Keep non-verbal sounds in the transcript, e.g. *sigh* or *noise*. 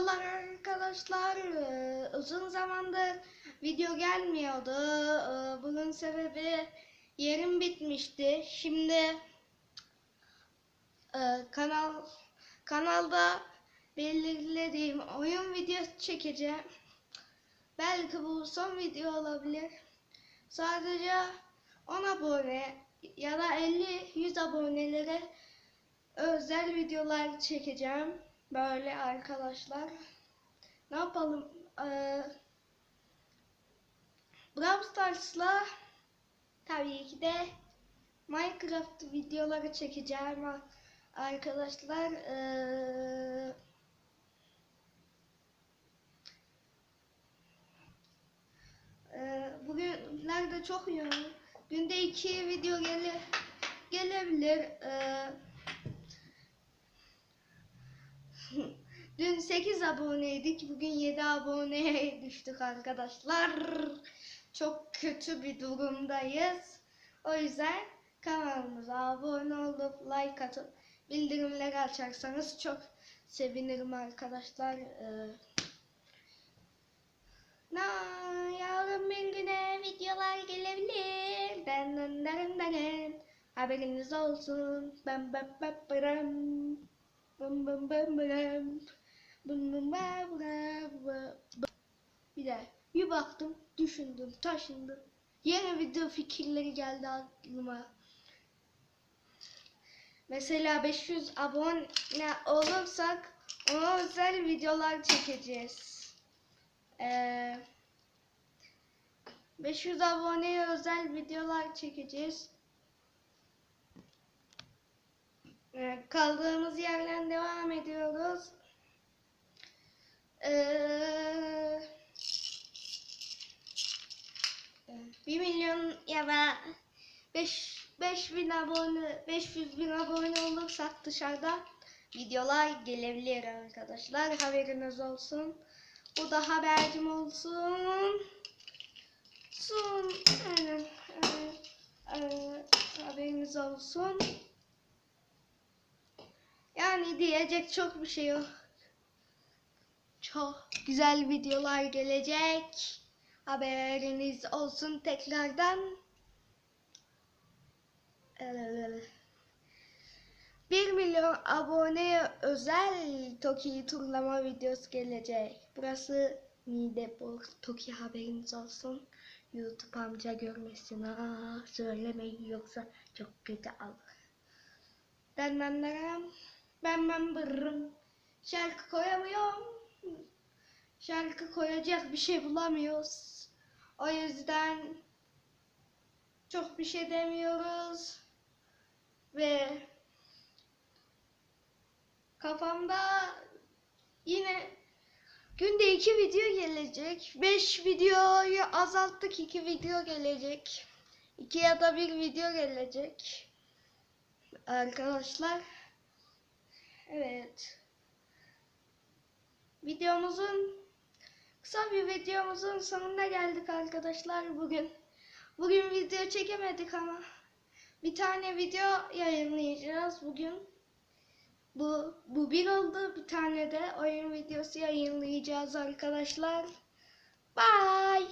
Merhabalar arkadaşlar. Ee, Uzun zamandır video gelmiyordu. Ee, Bunun sebebi yerim bitmişti. Şimdi e, kanal kanalda belirlediğim oyun videosu çekeceğim. Belki bu son video olabilir. Sadece 10 abone ya da 50-100 abonelere özel videolar çekeceğim. Böyle arkadaşlar. Ne yapalım? Ee, Brawl Stars'la tabii ki de Minecraft videoları çekeceğim arkadaşlar. Ee, ee, bugünlerde çok yoğun. Günde iki video gele, gelebilir. Ee, 8 aboneydik. Bugün 7 aboneye *laughs* düştük arkadaşlar. Çok kötü bir durumdayız. O yüzden kanalımıza abone olup like atıp bildirimleri açarsanız çok sevinirim arkadaşlar. Ee, yarın bir güne videolar gelebilir. Den den den. Haberiniz olsun. Ben ben ben ben. Bım bım bım bım. Bir de bir baktım, düşündüm, taşındım. Yeni video fikirleri geldi aklıma. Mesela 500 abone olursak ona özel videolar çekeceğiz. Ee, 500 aboneye özel videolar çekeceğiz. Ee, Kaldığımız yerden devam ediyoruz. Ee, 1 milyon ya da 5 5000 abone 500 bin abone olursak dışarıda videolar gelebilir arkadaşlar. Haberiniz olsun. Bu da habercim olsun. Son aynen, aynen, haberiniz olsun. Yani diyecek çok bir şey yok. Çok güzel videolar gelecek. Haberiniz olsun tekrardan. 1 milyon aboneye özel Toki turlama videosu gelecek. Burası Midepor Toki haberiniz olsun. YouTube amca görmesin ha söylemeyin yoksa çok kötü alır. Ben ben ben ben ben bırrım. Şarkı koyamıyorum. Şarkı koyacak bir şey bulamıyoruz. O yüzden çok bir şey demiyoruz. Ve kafamda yine günde iki video gelecek. Beş videoyu azalttık. iki video gelecek. İki ya da bir video gelecek. Arkadaşlar. Evet. Videomuzun kısa bir videomuzun sonuna geldik arkadaşlar bugün. Bugün video çekemedik ama bir tane video yayınlayacağız bugün. Bu bu bir oldu. Bir tane de oyun videosu yayınlayacağız arkadaşlar. Bye.